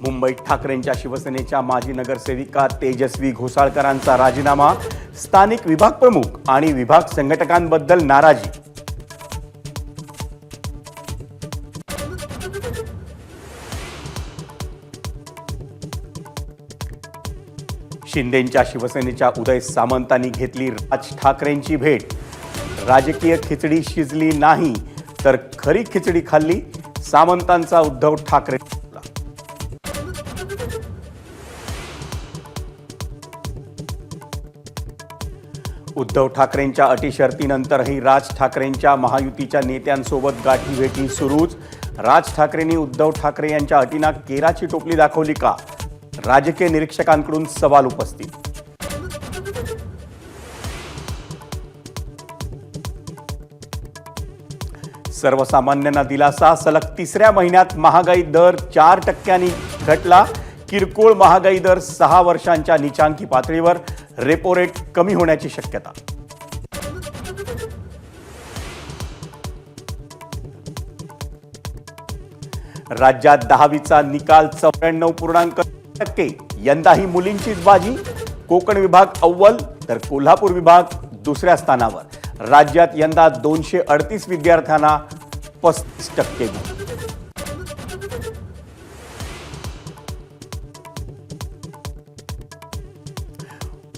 मुंबईत ठाकरेंच्या शिवसेनेच्या माजी नगरसेविका तेजस्वी घोसाळकरांचा राजीनामा स्थानिक विभाग प्रमुख आणि विभाग संघटकांबद्दल नाराजी. शिंदेंच्या शिवसेनेच्या उदय सामंतांनी घेतली राज ठाकरेंची भेट. राजकीय खिचडी शिजली नाही तर खरी खिचडी खाल्ली सामंतांचा उद्धव ठाकरे. उद्धव ठाकरेंच्या अटी शर्तीनंतरही राज ठाकरेंच्या महायुतीच्या नेत्यांसोबत गाठीभेटी सुरूच. राज ठाकरेंनी उद्धव ठाकरे यांच्या अटींना केराची टोपली दाखवली का? राजकीय निरीक्षकांकडून सवाल उपस्थित. सर्वसामान्यांना दिलासा सलग तिसऱ्या महिन्यात महागाई दर चार टक्क्यांनी घटला. किरकोळ महागाई दर सहा वर्षांच्या निचांकी पातळीवर रेपो रेट कमी होण्याची शक्यता. राज्यात दहावीचा निकाल चौऱ्याण्णव पूर्णांक टक्के. यंदाही मुलींचीच बाजी. कोकण विभाग अव्वल तर कोल्हापूर विभाग दुसऱ्या स्थानावर. राज्यात यंदा दोनशे अडतीस विद्यार्थ्यांना पस्तीस टक्के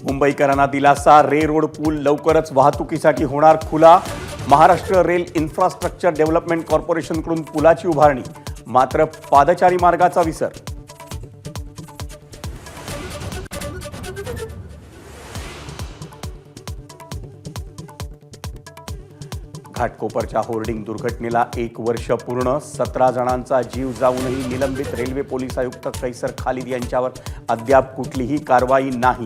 मुंबईकरांना दिलासा रे रोड पूल लवकरच वाहतुकीसाठी होणार खुला. महाराष्ट्र रेल इन्फ्रास्ट्रक्चर डेव्हलपमेंट कॉर्पोरेशनकडून पुलाची उभारणी मात्र पादचारी मार्गाचा विसर. घाटकोपरच्या होर्डिंग दुर्घटनेला एक वर्ष पूर्ण सतरा जणांचा जीव जाऊनही निलंबित रेल्वे पोलीस आयुक्त कैसर खालिद यांच्यावर अद्याप कुठलीही कारवाई नाही.